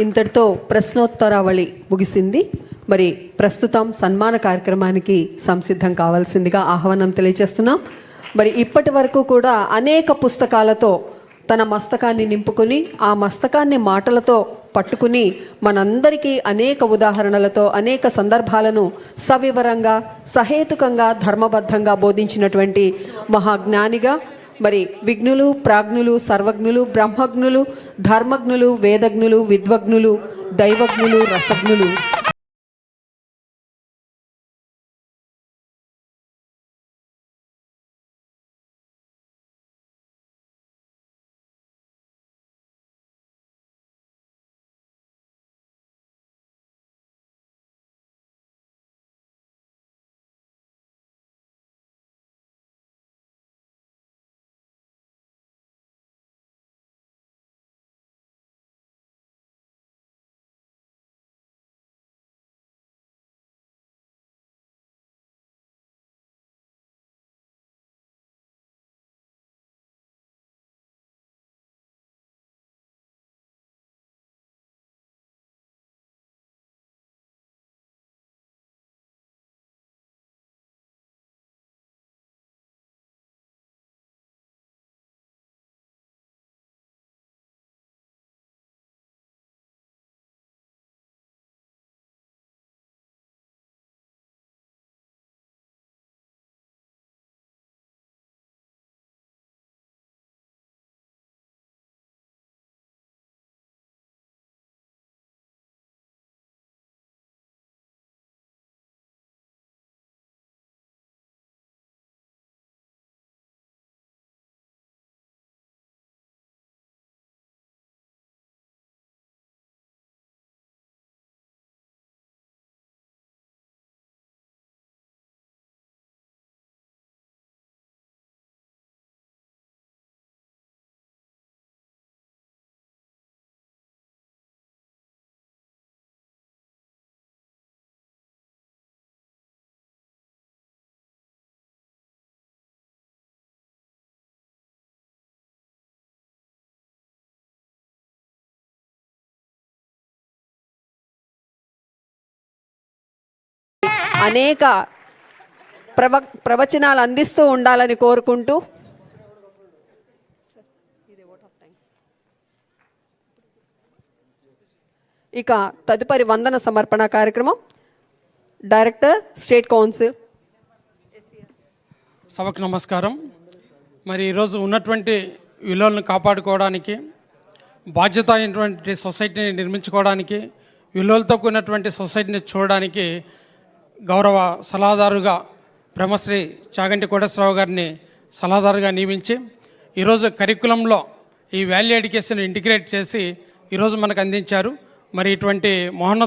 ఇంతటితో ప్రశ్నోత్తరావళి ముగిసింది. మరి ప్రస్తుతం సన్మాన కార్యక్రమానికి సంసిద్ధం కావాల్సిందిగా ఆహ్వానం తెలియజేస్తున్నాం. మరి ఇప్పటి వరకు కూడా అనేక పుస్తకాలతో తన మస్తకాన్ని నింపుకుని ఆ మస్తకాన్ని మాటలతో పట్టుకుని మనందరికీ అనేక ఉదాహరణలతో అనేక సందర్భాలను సవివరంగా సహేతుకంగా ధర్మబద్ధంగా బోధించినటువంటి మహాజ్ఞానిగా మరి విఘ్నులు ప్రాజ్ఞులు సర్వజ్ఞులు బ్రహ్మజ్ఞులు ధర్మజ్ఞులు వేదజ్ఞులు విద్వజ్ఞులు దైవజ్ఞులు రసజ్ఞులు. అనేక ప్రవ ప్రవచనాలు అందిస్తూ ఉండాలని కోరుకుంటూ ఇక తదుపరి వందన సమర్పణ కార్యక్రమం. Director state council. సభకు నమస్కారం. మరి ఈరోజు ఉన్నటువంటి విలువలను కాపాడుకోవడానికి బాధ్యత అయినటువంటి సొసైటీని నిర్మించుకోవడానికి విలువలతో కూడినటువంటి సొసైటీని చూడడానికి గౌరవ సలహాదారుగా బ్రహ్మశ్రీ చాగంటి కోటేశ్వరరావు గారిని సలహాదారుగా నియమించి ఈరోజు కరికులంలో ఈ వాల్యూ ఎడ్యుకేషన్ ఇంటిగ్రేట్ చేసి ఈరోజు మనకు అందించారు. మరి ఇటువంటి మహోన్నత